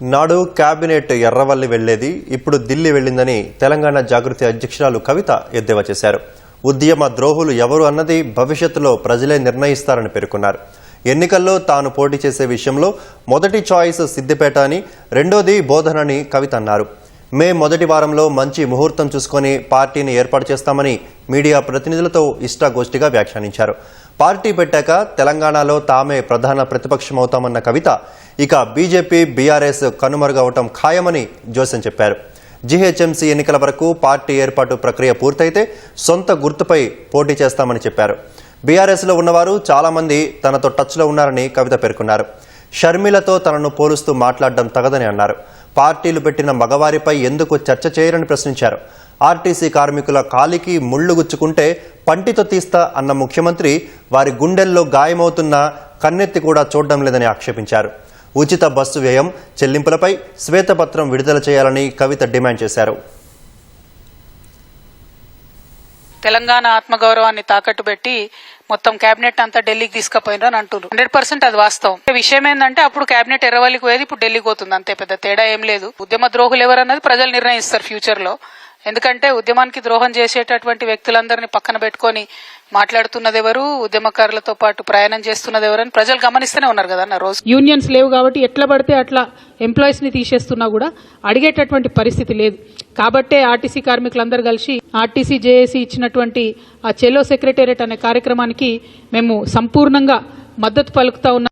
నాడు కేబినెట్ ఎర్రవల్లి వెళ్ళేది ఇప్పుడు ఢిల్లీ వెళ్ళిందని తెలంగాణ జాగృతి అధ్యక్షురాలు కవిత ఎద్దేవా చేశారు. ఉద్యమ ద్రోహులు ఎవరు అన్నది భవిష్యత్తులో ప్రజలే నిర్ణయిస్తారని పేర్కొన్నారు. ఎన్నికల్లో తాను పోటీ చేసే విషయంలో మొదటి చాయిస్ సిద్దిపేట అని రెండోది బోధనని కవిత అన్నారు. మే మొదటి వారంలో మంచి ముహూర్తం చూసుకొని పార్టీని ఏర్పాటు చేస్తామని మీడియా ప్రతినిధులతో ఇష్టాగోష్ఠిగా వ్యాఖ్యానించారు. పార్టీ పెట్టాక తెలంగాణలో తామే ప్రధాన ప్రతిపక్షమవుతామన్న కవిత ఇక బీజేపీ బీఆర్ఎస్ కనుమరుగవటం ఖాయమని జోసెన్ చెప్పారు. జీహెచ్ఎంసీ ఎన్నికల వరకు పార్టీ ఏర్పాటు ప్రక్రియ పూర్తయితే సొంత గుర్తుపై పోటీ చేస్తామని చెప్పారు. బీఆర్ఎస్లో ఉన్నవారు చాలామంది తనతో టచ్లో ఉన్నారని కవిత పేర్కొన్నారు. షర్మిలతో తనను పోలుస్తూ మాట్లాడడం తగదని అన్నారు. పార్టీలు పెట్టిన మగవారిపై ఎందుకు చర్చ చేయరని ప్రశ్నించారు. ఆర్టీసీ కార్మికుల కాలికి ముళ్ళు గుచ్చుకుంటే పంటితో తీస్తా అన్న ముఖ్యమంత్రి వారి గుండెల్లో గాయమవుతున్న కన్నెత్తి కూడా చూడడం లేదని ఆక్షేపించారు. ఉచిత బస్సు వ్యయం చెల్లింపులపై శ్వేతపత్రం విడుదల చేయాలని కవిత డిమాండ్ చేశారు. తెలంగాణ ఆత్మగౌరవాన్ని తాకట్టు పెట్టి మొత్తం కేబినెట్ అంతా ఢిల్లీకి తీసుకుపోయినారు అని అంటున్నారు హండ్రెడ్ పర్సెంట్ అది వాస్తవం. విషయం ఏంటంటే అప్పుడు కేబినెట్ ఎర్రవల్లికి పోయేది ఇప్పుడు ఢిల్లీకి పోతుంది. అంతే పెద్ద తేడా ఏం లేదు. ఉద్యమ ద్రోహులు ఎవరన్నది ప్రజలు నిర్ణయిస్తారు ఫ్యూచర్లో ఎందుకంటే ఉద్యమానికి ద్రోహం చేసేటటువంటి వ్యక్తులందరినీ పక్కన పెట్టుకొని మాట్లాడుతున్నది ఎవరు ఉద్యమకారులతో పాటు ప్రయాణం చేస్తున్నది ఎవరని ప్రజలు గమనిస్తూనే ఉన్నారు కదా అన్న రోజు. యూనియన్స్ లేవు కాబట్టి ఎట్లా పడితే అట్లా ఎంప్లాయీస్ని తీసేస్తున్నా కూడా అడిగేటటువంటి పరిస్థితి లేదు. కాబట్టే ఆర్టీసీ కార్మికులందరూ కలిసి ఆర్టీసీ జేఏసీ ఇచ్చినటువంటి ఆ చెలో సెక్రటేరియట్ అనే కార్యక్రమానికి మేము సంపూర్ణంగా మద్దతు పలుకుతా ఉన్నాం.